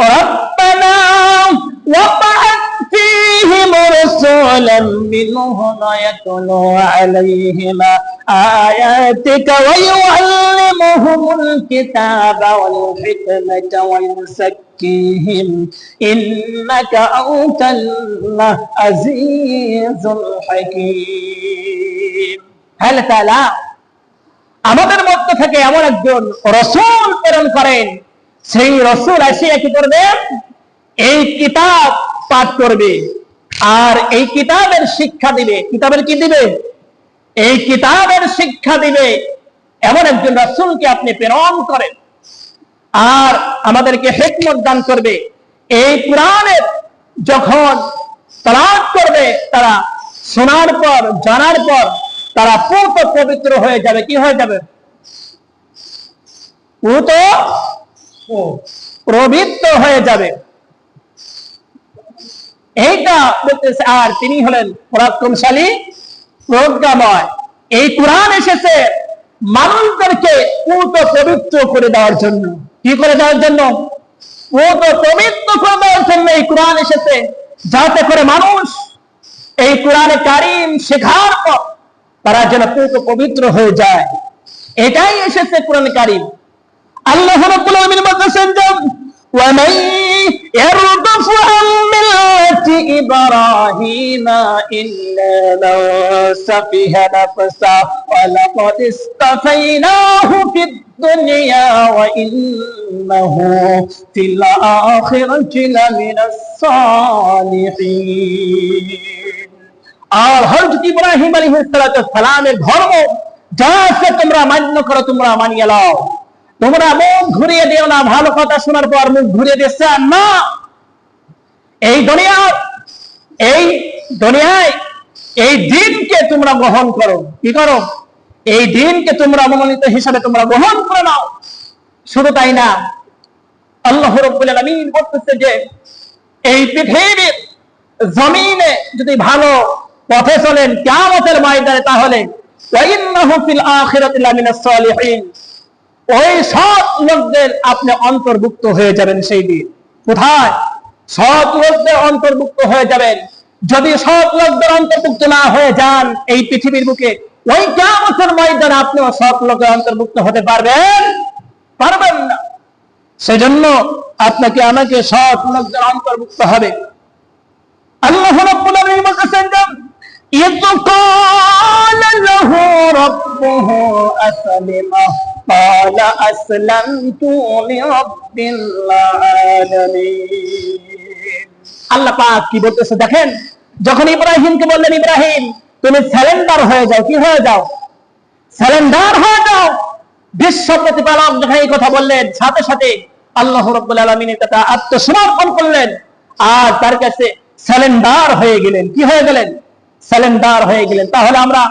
ربنا وابعث فيهم رسولا منهم يتلو عليهم آياتك ويعلمهم الكتاب والحكمة ويزكيهم إنك أنت العزيز الحكيم هل تعالى আমাদের মধ্যে থেকে এমন একজন রসুল প্রেরণ করেন সেই রসুল আসিয়া কি করবে? এই কিতাব পাঠ করবে। আর এই কিতাবের শিক্ষা দিবে। কিতাবের কি দিবে? এই কিতাবের শিক্ষা দিবে। এমন একজন রসুলকে আপনি প্রেরণ করেন। আর আমাদেরকে হেকমত দান করবে। এই কোরআনের যখন তালাক করবে, তারা শোনার পর, জানার পর, তারা পুত পবিত্র হয়ে যাবে। কি হয়ে যাবে? পুত পবিত্র হয়ে যাবে। এইটা বলতেছে, আর তিনি হলেন পরাক্রমশালী, প্রজ্ঞাময়। এই কোরআন এসেছে মানুষদেরকে পুত পবিত্র করে দেওয়ার জন্য। কি করে দেওয়ার জন্য? পুত পবিত্র করে দেওয়ার জন্য এই কোরআন এসেছে। যাতে করে মানুষ এই কোরআনে কারিম শেখার পর তারা যেন পুত পবিত্র হয়ে যায়। এটাই এসেছে কোরআন কারিম। আল্লাহ রাব্বুল আলামিন বলছেন যে ওয়া মান ইয়ারদফু আন মিল্লাতি ইব্রাহিম ইল্লা লাও সাফিহা নাফসা ওয়া লাকাদ ইসতাফাইনাহু ফিদ দুনিয়া ওয়া ইন্নাহু ফিল আখিরাতি লামিনাস সালিহিন। আর হযরত ইব্রাহিম আলাইহিস সালামের ধর্ম যা তোমরা মান্য করো, তোমরা মানিয়ে নাও। তোমরা মুখ ঘুরিয়ে দিও না, ভালো কথা শোনার পর মুখ ঘুরিয়ে দিচ্ছে আর না। এই দুনিয়ার, এই দুনিয়ায়, এই দিনকে তোমরা গ্রহণ করো। কি করো? এই দিনকে তোমরা মনোনীত হিসাবে তোমরা গ্রহণ করে নাও। শুধু তাই না, আল্লাহ রব্বুল আলামিন বলতেছে যে, এই পৃথিবীর জমিনে যদি ভালো পথে চলেন, কিয়ামতের ময়দানে তাহলে ওয়াইন্নাহু ফিল আখিরাতি লামিনাস সালিহিন। ওই সৎ লোকদের আপনি অন্তর্ভুক্ত হয়ে যাবেন সেই দিন। কোথায়? সৎ লোকদের অন্তর্ভুক্ত হয়ে যাবেন। যদি সৎ লোকদের অন্তর্ভুক্ত না হয়ে যান এই পৃথিবীর বুকে, ওই কেমন ময়দান আপনিও সৎ লোকের অন্তর্ভুক্ত হতে পারবেন। পারবেন না। সেজন্য আপনাকে আমাকে সৎ লোকদের অন্তর্ভুক্ত হবে। আল্লাহ قال أسلمت لرب العالمين আল্লাহ পাক কি বলতেছে দেখেন যখন ইব্রাহিমকে বললেন ইব্রাহিম তুমি স্যালেন্ডার হয়ে যাও কি হয়ে যাও স্যালেন্ডার হয়ে যাও বিশ্ব প্রতিপালক যখন এই কথা বললেন সাথে সাথে আল্লাহ রব্বুল আলমিনের কথা আত্মসমর্পণ করলেন আর তার কাছে স্যালেন্ডার হয়ে গেলেন কি হয়ে গেলেন স্যালেন্ডার হয়ে গেলেন তাহলে আমরা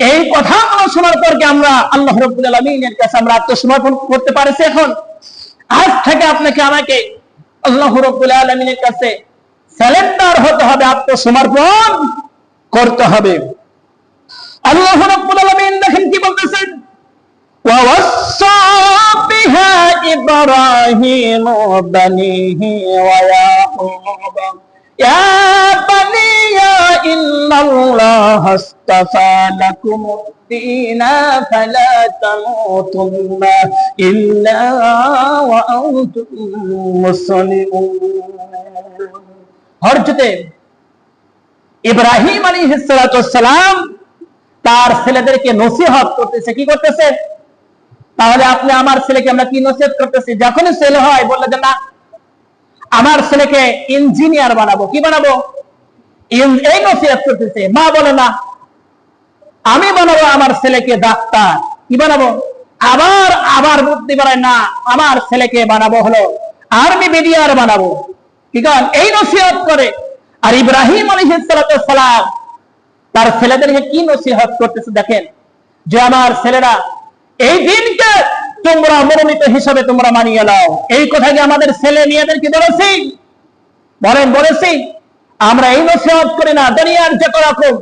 এই কথা শোনার পর কি আমরা আল্লাহ রব্বুল আলমিনের কাছে আমরা আত্মসমর্পণ করতে পারছি এখন আজ থেকে আপনাকে আমাকে আল্লাহ রব্বুল আলমিনের কাছে স্যালেন্ডার হতে হবে আত্মসমর্পণ করতে হবে আল্লাহ রব্বুল আলমিন দেখেন কি বলতেছেন ووصى بها إبراهيم بنيه ويعقوب يا بني إن الله اصطفى لكم الدين فلا تموتن إلا وأنتم مسلمون হরজতে ইব্রাহিম আলী সালাম তার ছেলেদেরকে নসিহত করতেছে কি করতেছে তাহলে আপনি আমার ছেলেকে আমরা কি নসিহত করতেছি যখনই ছেলে হয় বললে যে না আমার ছেলেকে ইঞ্জিনিয়ার বানাবো কি বানাবো ইন- এই নসিহত করতেছে। মা বলে, না, আমি বানাবো আমার ছেলেকে ডাক্তার। কি বানাবো? আবার আবার বুদ্ধি বাড়ায়, না, আমার ছেলেকে বানাবো হলো আর্মি বিডিআর বানাবো। কি কারণ এই নসিহত করে। আর ইব্রাহিম সালাম, তার ছেলেদেরকে কি নসিহত করতেছে দেখেন? যে আমার ছেলেরা, এই দিনকে তোমরা মনোনীত হিসাবে তোমরা মানিয়ে নাও। এই কথা কি আমাদের ছেলে মেয়েদেরকে বলেছি? বলেন, বলেছি। আমরা এই নসিহত করি না, দুনিয়ার যত রকম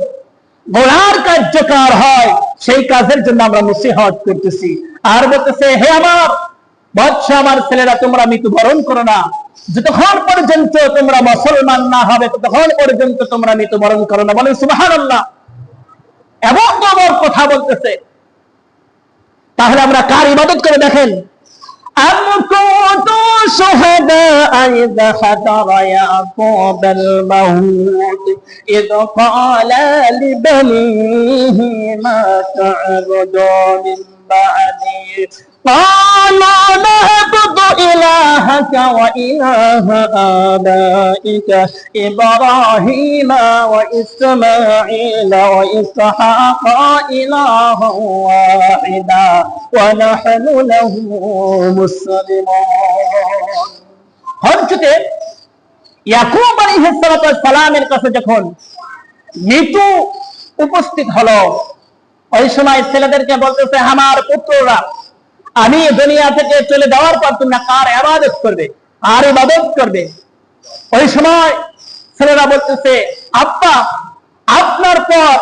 গোড়ার কার্যকর হয়, সেই কাজের জন্য আমরা নসিহত করতেছি। আর বলতেছে, হে আমার বৎস, আমার ছেলেরা, তোমরা মৃত্যুবরণ করো না। যতক্ষণ পর্যন্ত তোমরা মুসলমান না হবে, ততক্ষণ পর্যন্ত তোমরা মৃত্যুবরণ করো না। বলেন সুবাহান আল্লাহ এবং তোমার কথা বলতেছে। তাহলে আমরা কার ইবাদত করে দেখেন? أم كنتم شهداء إذ حضر يعقوب الموت؟ إذ قال لبنيه ما تعبدون؟ بعدي قالوا نعبد إلهك وإله آبائك إبراهيم وإسماعيل وإسحاق إلها واحدا ونحن له مسلمون হরচুতে ইয়াকুব আলাইহিস সালামের কাছে যখন মৃত্যু উপস্থিত হলো ওই সময় ছেলেদেরকে বলতেছে, আমার পুত্ররা, আমি দুনিয়া থেকে চলে যাওয়ার পর তোমরা কার আবাদত করবে? আর ইবাদত করবে? ওই সময় ছেলেরা বলতেছে, আব্বা, আপনার পর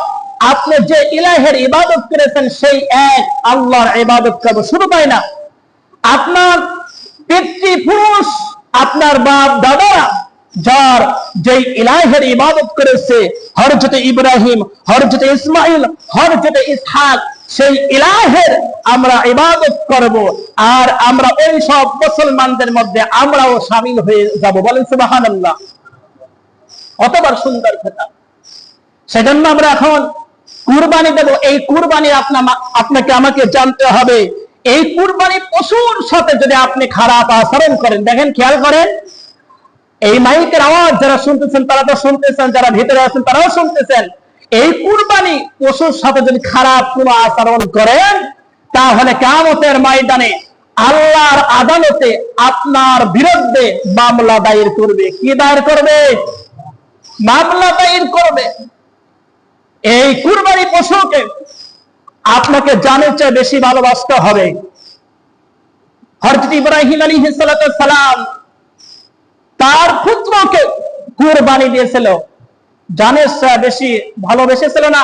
আপনি যে ইলাহের ইবাদত করেছেন, সেই এক আল্লাহর ইবাদত করব। শুধু তাই না, আপনার পিতৃপুরুষ, আপনার বাপ দাদারা যার যে ইলাহের ইবাদত করেছে হরজতে ইব্রাহিম হরজতে ইসমাইল হরজতে ইসহাক, সেই ইলাহের আমরা ইবাদত করব। আর আমরা ওই সব মুসলমানদের মধ্যে আমরাও সামিল হয়ে যাব। বলেন সুবহানাল্লাহ। অতবার সুন্দর কথা। সেজন্য আমরা এখন কুরবানি দেব। এই কুরবানি আপনা আপনাকে আমাকে জানতে হবে। এই কুরবানি পশুর সাথে যদি আপনি খারাপ আচরণ করেন, দেখেন, খেয়াল করেন এই মাইকের আওয়াজ যারা শুনতেছেন, তারা তো শুনতেছেন, যারা ভিতরে আছেন, তারাও শুনতেছেন। এই কুরবানি পশুর সাথে যদি খারাপ কোন আচরণ করেন, তাহলে কামতের ময়দানে আল্লাহর আদালতে আপনার বিরুদ্ধে মামলা দায়ের করবে। কি দায়ের করবে? মামলা দায়ের করবে। এই কুরবানি পশুকে আপনাকে জানের চেয়ে বেশি ভালোবাসতে হবে। হরজত ইব্রাহিম আলী সালাম তার পুত্রকে কুরবানি দিয়েছিল। জানের বেশি ভালোবেসেছিল না?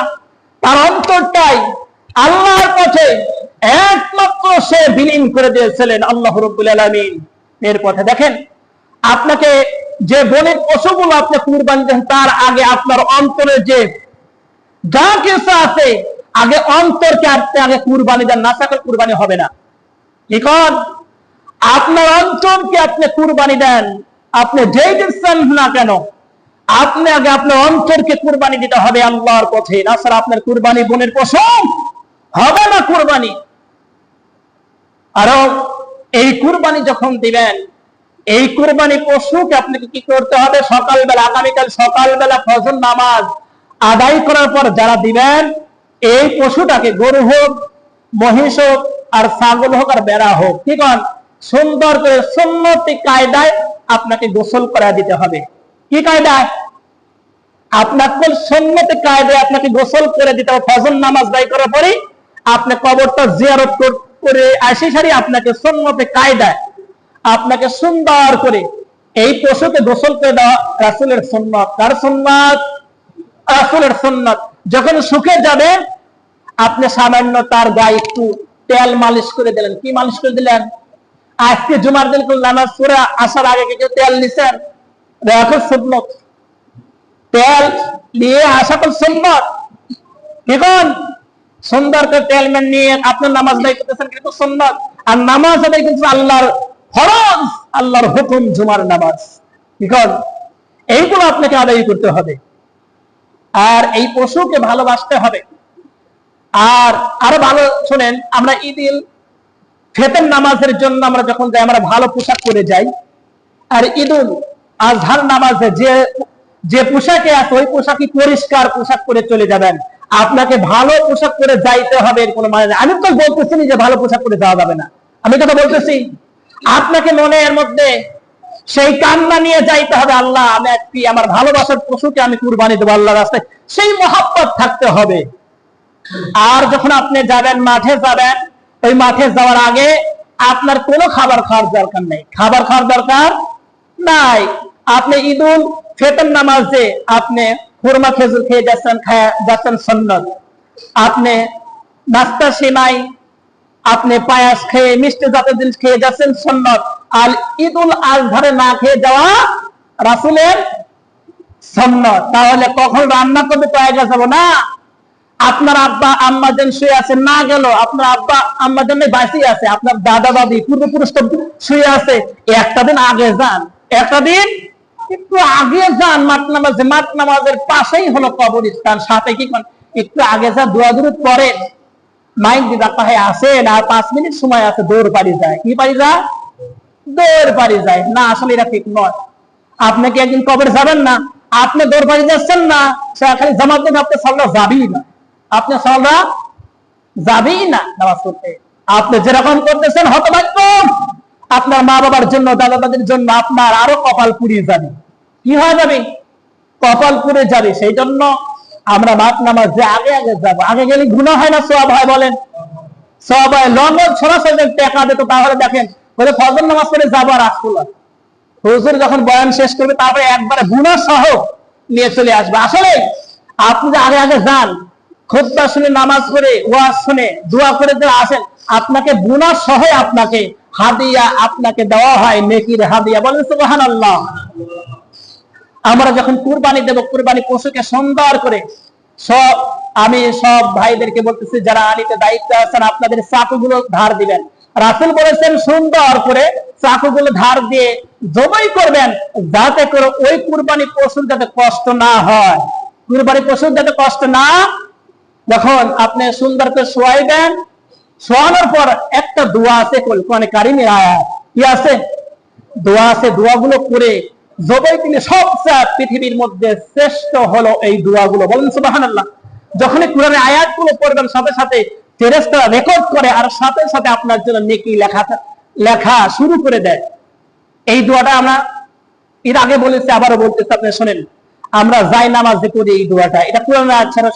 তার অন্তরটাই আল্লাহর পথে একমাত্র সে বিলীন করে দিয়েছিলেন আল্লাহ রব্বুল আলমিন। এর পথে দেখেন, আপনাকে যে বনের পশুগুলো আপনি কুরবানি দেন, তার আগে আপনার অন্তরে যে যা কিছু আছে, আগে অন্তরকে আপনি আগে কুরবানি দেন, না থাকলে কুরবানি হবে না। ঠিক আপনার অন্তরকে আপনি কুরবানি দেন আপনি যেই দিচ্ছেন না কেন, আপনি আগে আপনার অন্তরকে কুরবানি দিতে হবে আল্লাহর পথে। না স্যার, আপনার কুরবানি বোনের পশু হবে না কুরবানি? আরও এই কুরবানি যখন দিবেন, এই কুরবানি পশুকে আপনাকে কি করতে হবে? সকালবেলা, আগামীকাল সকালবেলা ফজর নামাজ আদায় করার পর যারা দিবেন, এই পশুটাকে গরু হোক, মহিষ হোক, আর ছাগল হোক, আর বেড়া হোক, ঠিক সুন্দর করে সুন্নতি কায়দায় আপনাকে গোসল করা দিতে হবে। কি কায়দায় আপনাকে সন্ন্যতে কায়দায় আপনাকে গোসল করে দিতে হবে। ফজর নামাজ দায় করার পরে আপনি কবরটা জিয়ারত করে আসি সারি আপনাকে সন্ন্যতে কায়দায় আপনাকে সুন্দর করে এই পশুকে গোসল করে দেওয়া রাসুলের সন্ন্যত কার সন্ন্যত রাসুলের সন্ন্যত যখন সুখে যাবে, আপনি সামান্য তার গায়ে একটু তেল মালিশ করে দিলেন। কি মালিশ করে দিলেন? আজকে জুমার দিন নামাজ পড়ে আসার আগে কেউ তেল নিছেন দেখো সুন্নত। তেল নিয়ে আসা তো সুন্নত। এখন সুন্দর করে তেল মেন নিয়ে আপনার নামাজ দায়ী করতেছেন কিন্তু সুন্নত। আর নামাজ আদায় কিন্তু আল্লাহর ফরজ, আল্লাহর হুকুম জুমার নামাজ। বিকজ এইগুলো আপনাকে আদায় করতে হবে। আর এই পশুকে ভালোবাসতে হবে। আর আরও ভালো, শোনেন, আমরা ঈদিল ফেতের নামাজের জন্য আমরা যখন যাই, আমরা ভালো পোশাক পরে যাই। আর ঈদুল আজহার নামাজে যে যে পোশাকে আছে, ওই পোশাকই পরিষ্কার পোশাক পরে চলে যাবেন। আপনাকে ভালো পোশাক পরে যাইতে হবে, এর কোনো মানে আমি তো বলতেছি যে ভালো পোশাক পরে যাওয়া যাবে না। আমি কথা বলতেছি, আপনাকে মনের মধ্যে সেই কান্না নিয়ে যাইতে হবে, আল্লাহ, আমি একটি আমার ভালোবাসার পশুকে আমি কুরবানি দেবো আল্লাহ রাস্তায়। সেই মহাব্বত থাকতে হবে। আর যখন আপনি যাবেন, মাঠে যাবেন ওই মাঠে যাওয়ার আগে আপনার কোনো খাবার খাওয়ার দরকার নেই। খাবার খাওয়ার দরকার নাই। আপনি ঈদুল ফেতন নামাজে আপনি খুরমা, খেজুর খেয়ে যাচ্ছেন যাচ্ছেন সন্ন্যত আপনি নাস্তা সেমাই, আপনি পায়াস খেয়ে, মিষ্টি জাতের জিনিস খেয়ে যাচ্ছেন সন্ন্যত আর ঈদুল আজহারে না খেয়ে যাওয়া রাসুলের সন্ন্যত তাহলে কখন রান্না করতে পায়া যাব না? আপনার আব্বা, আম্মা যেন শুয়ে আছে, না গেল, আপনার আব্বা, আম্মা জন্য বাঁচি আছে, আপনার দাদা, দাদি, পূর্বপুরুষ তো শুয়ে আছে, একটা দিন আগে যান, একটা দিন একটু আগে যান, মাঠ নামাজে, মাঠ নামাজের পাশেই হলো কবরস্থান সাথে কি? একটু আগে যান দূর করেন মাইক দিদা পাহে আসেন, আর পাঁচ মিনিট সময় আছে, দৌড় পাড়ি যায়। কি পাড়ি যায়? দৌড় পাড়ি যায়। না, আসলে এটা ঠিক নয়। আপনি কি একদিন কবর যাবেন না? আপনি দৌড় পাড়ি যাচ্ছেন না? সে খালি জামাত দেন আপনি সাল্লাহ যাবেই না। আপনি সাল্লাহ যাবেই না নামাজ পড়তে। আপনি যেরকম করতেছেন হতভাগ্য। আপনার মা বাবার জন্য দাদা দাদির জন্য আপনার আরও কপাল পুড়িয়ে যাবে। কি হয়ে যাবে কপাল পুড়ে যাবে সেই জন্য আমরা মাঠ নামাজ যে আগে আগে যাব। আগে গেলে গুণা হয় না সব হয় বলেন। সব হয়। লন্ডন সরাসরি টাকা দিত, তাহলে দেখেন, বলে ফজর নামাজ পড়ে যাব আর আসলো হুজুর যখন বয়ান শেষ করবে, তারপরে একবারে গুণা সহ নিয়ে চলে আসবে। আসলে আপনি আগে আগে যান খুদ্া শুনে নামাজ পড়ে, ওয়াজ শুনে দোয়া করে যারা আসেন। আপনাকে গুণা সহ আপনাকে হাদিয়া আপনাকে দেওয়া হয়, নেকির হাদিয়া। বলেন সুবহান আল্লাহ আমরা যখন কুরবানি দেব, কুরবানি পশুকে সুন্দর করে সব, আমি সব ভাইদেরকে বলতেছি, যারা আনিতে দায়িত্ব আছেন, আপনাদের চাকুগুলো ধার দিবেন। রাসুল বলেছেন, সুন্দর করে চাকুগুলো ধার দিয়ে জবাই করবেন, যাতে করে ওই কুরবানি পশুর যাতে কষ্ট না হয়। কুরবানি পশুর যাতে কষ্ট না যখন আপনি সুন্দর করে শোয়াইবেন শোয়ানোর পর একটা দোয়া আছে কোরআনে কারিমের আয়াত। কি আছে? দোয়া আছে, দোয়াগুলো করে জবাই দিলে সবচেয়ে পৃথিবীর মধ্যে শ্রেষ্ঠ হলো এই দোয়াগুলো। বলেন সুবহানাল্লাহ। যখনই কোরআনের আয়াতগুলো পড়বেন, সাথে সাথে ফেরেশতারা রেকর্ড করে আর সাথে সাথে আপনার জন্য নেকি লেখা লেখা শুরু করে দেয়। এই দোয়াটা আমরা এর আগে বলেছি, আবারও বলতেছি, আপনি শোনেন। আমরা যাই নামাজ করি এই দোয়াটা। এটা কোরআনের আয়াত ছাড়া